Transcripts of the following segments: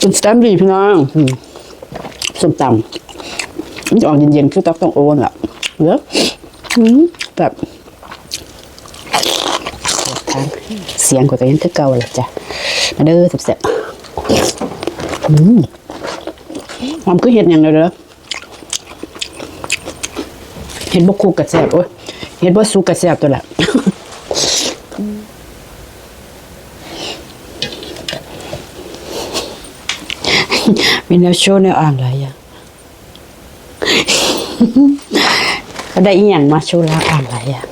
เป็นสแตมป์ดีพี่น้องอืมส้มตำมันจะออกเย็นๆคือตักต้องโอนอะเยอะอืมแบบทางเสียงกว่าตัวยังคือเก่าแหละจ้ะมาเด้อแซ่บๆอืมความคือเห็ดอย่างเดียวเด้อเห็ดบกคูกระแซบโอ้ยเห็ดบกสุกกระแซบตัวละ มีแนวโชว์แนวอ่างหลายอย่างก็ได้อีหยังมาโชว์ล้าอ่างหลายอย่าง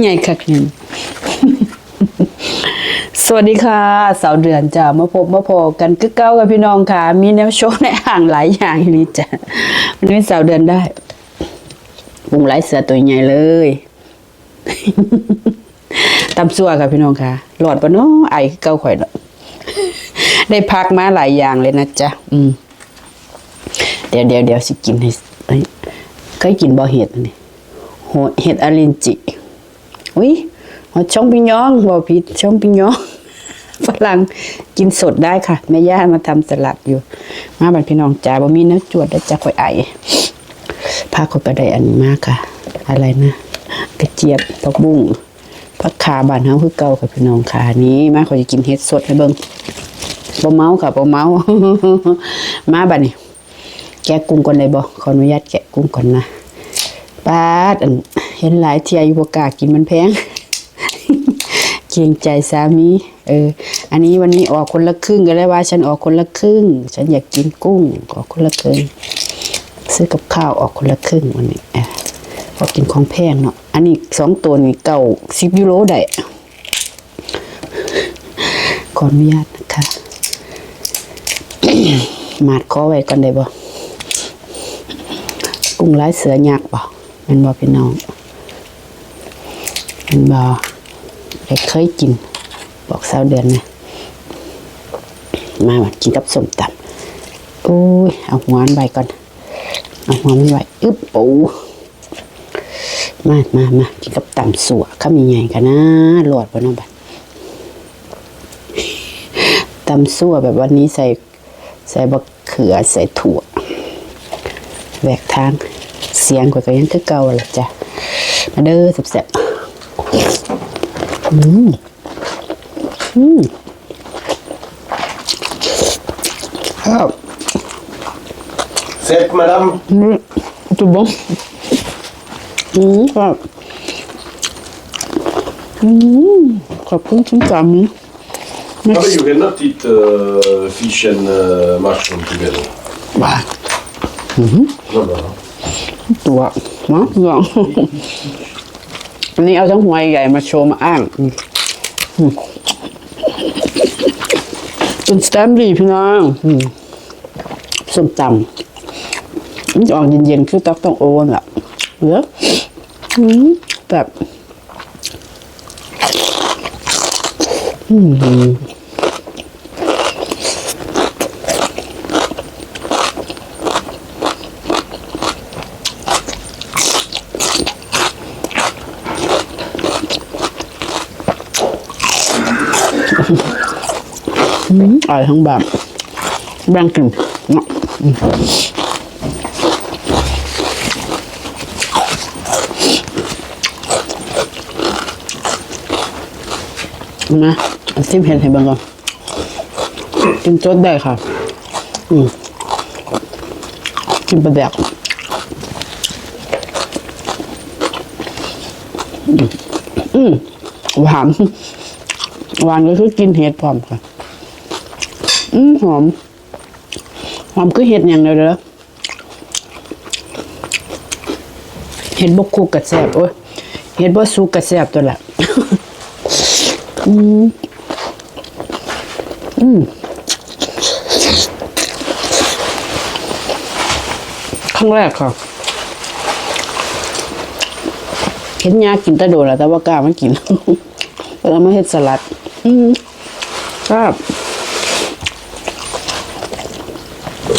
ใหญ่คักหนึ่งสวัสดีค่ะสาวเดือนจ้ามาพบมาพอกันคือเก้ากับพี่น้องค่ะ มีแนวโชว์ในอ่างหลายอย่างอย่างนี้จ้ะวันนี้สาวเดือนได้ปุงหลเสือตัวใหญ่เลยตำซัวค่ะพี่น้องค่ะหลอดปะเนาะไอคือเก้าข่อยเนาะ ได้พักมาหลายอย่างเลยนะจ๊ะ อืม เดี๋ยวเดี๋ยวเดี๋ยวสิกินให้เอ้ยเคยกินบ่เห็ดอันนี่โหเห็ดอรินจิ อุ้ยหัวช่องปิญองบ่ผิดช่องปิญองฝรั่งกินสดได้ค่ะแม่ย่ามาทำสลัดอยู่ มาบันพี่น้องจ๋าบ่มีเนื้อจวดแล้จะค่อยไอพาคนไปได้อันนี้มากค่ะ อะไรนะ กระเจี๊ยบผักบุ้ง ผักขาบานเฮาคือเก่าค่ะพี่น้องค่ะนี้มาขอจะกินเห็ดสดให้เบิ่งบ่เมาค่ะบ่เมา มาบัดนี้ แกะกุ้งก่อนเลยบ่ขออนุญาตแกะกุ้งก่อนนะปาดอันเห็นหลายเที่ยอยู่บ่กล้ากินมันแพงเกรงใจสามี เออ อันนี้วันนี้ออกคนละครึ่งก็เลยว่า ฉันออกคนละครึ่ง ฉันอยากกินกุ้งออกคนละครึ่งซื้อกับข้าวออกคนละครึ่งวันนี้ พอกินของแพงเนาะ อันนี้สองตัวนี่เก่าสิบยูโรได้ขออนุญาตนะคะ มาดคอไว้ก่อนได้บ่กุ้งลายเสือยักบ่มันบ่พี่น้องมันบ่ได้เคยกิน บอกสาวเดือนนะมามากินกับส้มตำโอ้ย เอาหัวมันไว้ก่อน เอาหัวมันไว้อึ๊บโอ้ มามามากินกับตำสัวข้ามใหญ่ๆกันนะหลอดบ่เน้องบัดตำซั่วแบบวันนี้ใส่ใส่บะเขือใส่ถั่วแหวกทางเสียงกว่าก็ยังคือเก่าแหละจ้ะมาเด้อแซ่บๆอืมอืมครับ Sec, madame นี่จุบง อืมครับอืมขอบคุณคุณสามี Ah, but you cannot eat uh, fish and uh, mushroom together. ว่า No, no, no. ตัวมะลอง อันนี้เอาทั้งหัวใหญ่มาโชว์มาอ้างอืมอืมเป็นสแตมป์ดีพี่น้องอืมส้มตำมันจะออกเย็นๆ คือตักต้องโอนอะ เยอะอืมแบบอืมอร่อยทั้งแบบแบ่งกินเนาะ นะซิมเห็นให้เบิ่งก่อนกินจดได้ค่ะ อืมกินปลาแดกอืมหวานหวานก็คือกินเห็ดพร้อมค่ะ อืมหอม หอมคือเห็ดอย่างเดียวเลยเห็ดบกคูกระแซบโอ้ยเห็ดบกสุกกระแซบตัวละ อืม อืม ครั้งแรกค่ะเห็นยากินแตะโดนแล้วแต่ว่ากล้าไม่กินแล้วมาเฮ็ดสลัด อืมครับ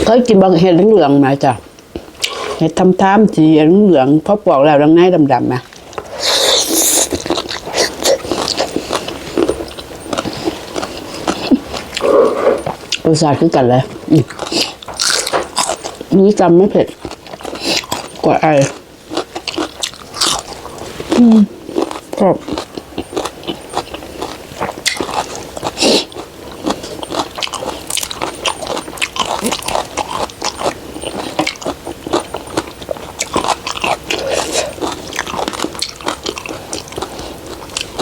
เคยกินบางเห็ดเหลืองๆไหมจ้ะเห็ดทำท้ามสีเหลืองๆพอปอกแล้วดังในดำๆนะ รสชาติคือกันเลยอืมนี้จำไม่เผ็ด กว่าไออืมกรอบ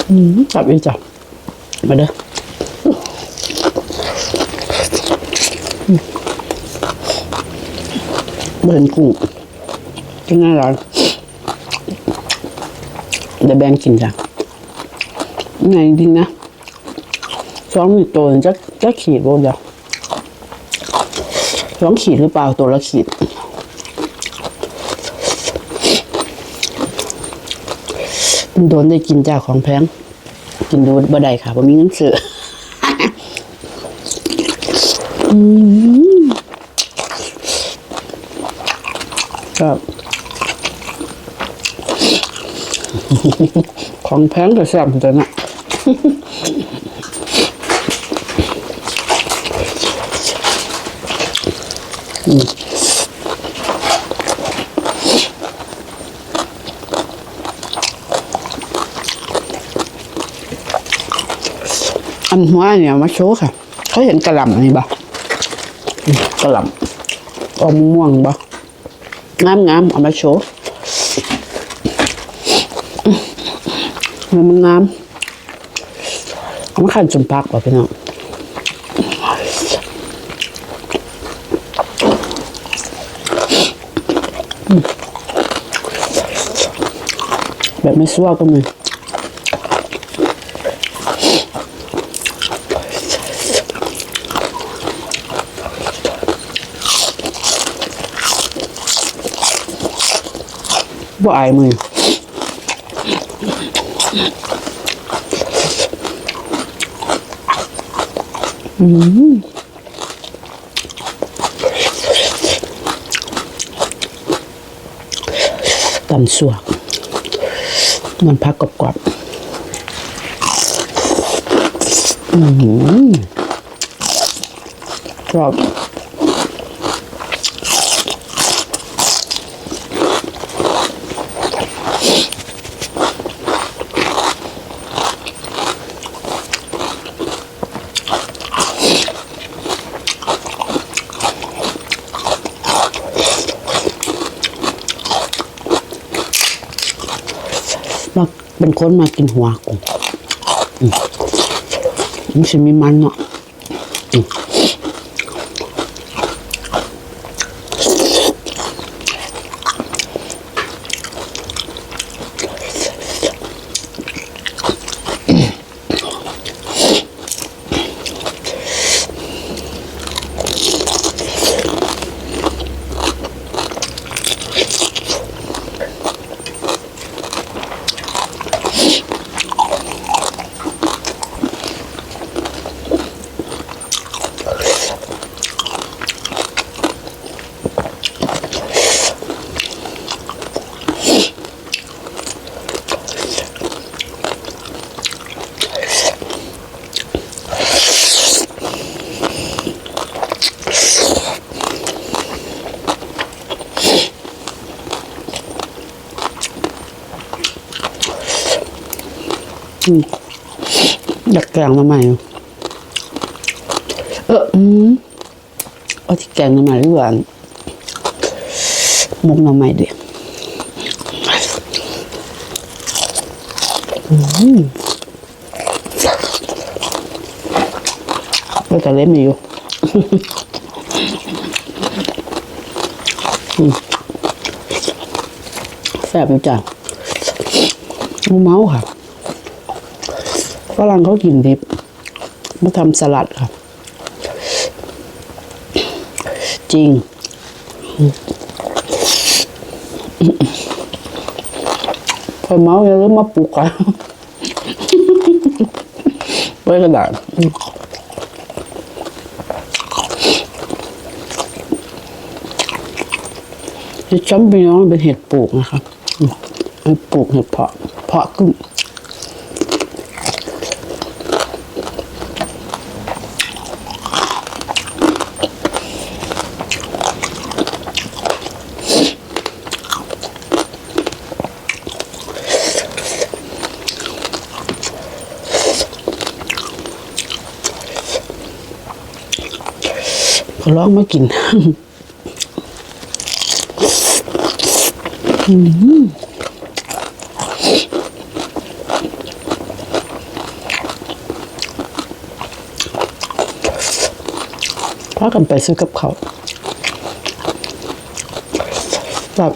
อืมกลับอีกจ้ะมาเด้อ เบิร์นกุ้งกินง่าร้อนเดี๋ยวแบ่งกินจ้ะไงจริงนะสองมีตัวจะจะขีดบ่เดียวสองขีดหรือเปล่าตัวละขีดโดนได้กินจ้าของแพงกินดูบ่ได้ค่ะผมมีเงินซื้อ ครับของแพงก็แซ่บแต่นะอืมอันหัวเนี่ยมาโชว์ค่ะเขาเห็นกระหล่ำนนี้ปะกระหล่ำอมม่วงปะ งามงามเอามาโชว์มันงามเอามาขันจนปักบ่พี่น้องแบบไม่ซัวก็มี บ่อายมืออืมตำสวกมันพักกรอบๆอืมกรอบ มาเป็นคนมากินหัวกุ้งมันจะมีมันเนาะ อยากแกงมาใหม่เอออืมเอาที่แกงมาใหม่ดีกว่ามุกหน่อใหม่ดิอืมก็จะเล่นอยู่แซ่บอยู่จ้ะมูเมาค่ะ ฝรั่งเขากินดิบ มาทำสลัดครับจริง พอเมาอย่าลืมมาปลุกอะไว้กระดาษเห็ดช้ำไปน้องเป็นเห็ดปลูกนะครับอืมเห็ดปลูกเห็ดเพาะ เพาะขึ้น ก็ลองมากินพากันไปซื้อกับเขาวแบบ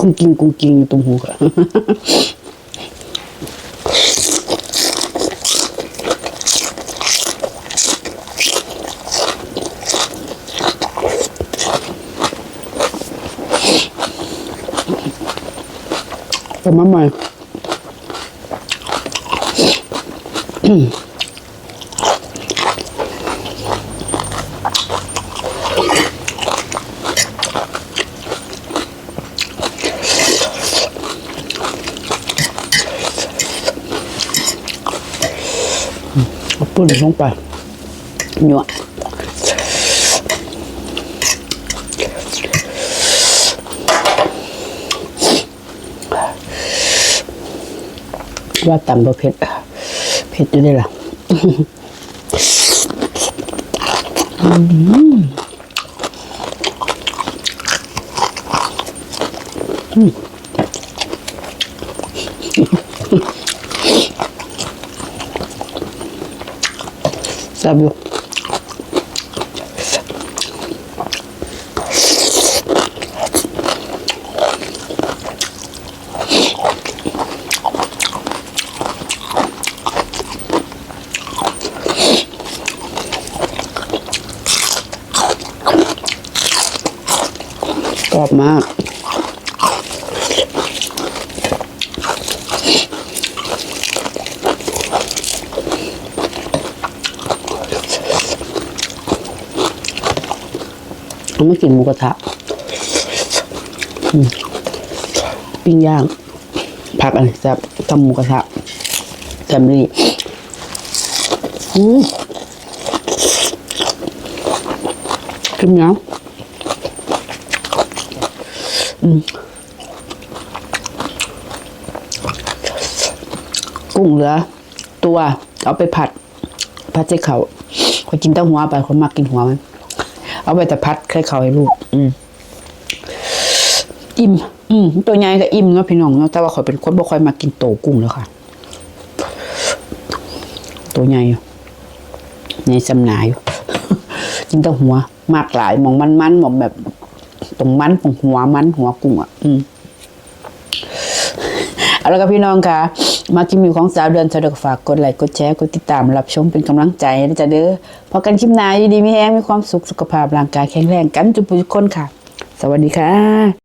กุ้งกิ้งกุ้งกิ้งอยู่ตรงหูกะกลับม เอาปืนลงไปหยวว่าต่ำประเผ็ดเผ็ดอยู่ได้ล่ะ แซ่บอยู่กรอบมาก เอามากินหมูกระทะปิ้งย่าง ผักอะไรแซ่บทำหมูกระทะแซมรี่อืมกินเนาะอืมกุ้งเหลือ ตัวเอาไปผัด ผัดใส่เขาคนกินแตั้งหัวไปคนมักกินหัวมัน เอาไปแต่พัดแค่เขาให้ลูก อืมอิ่ม อืม ตัวใหญ่ก็อิ่มเนาะพี่น้องเนาะแต่ว่าข่อยเป็นคนบ่ค่อยมากินโตกุ้งแล้วค่ะ ตัวใหญ่ในสำหนาอยู่กินแต่หัว มากหลายมองมันมันๆมองแบบ ตรงมันตรงหัวมันหัวกุ้งอะ อืม เอาละครับพี่น้องค่ะ มากิมอยู่ของสาวเดือนสะดวกฝากกดไลค์กดแชร์กดติดตามรับชมเป็นกำลังใจนะจ๊ะเด้อพอกันคลิปหน้ายดีมีแฮงมีความสุขสุขภาพร่างกายแข็งแรงกันจุบุทุกคนค่ะ สวัสดีค่ะ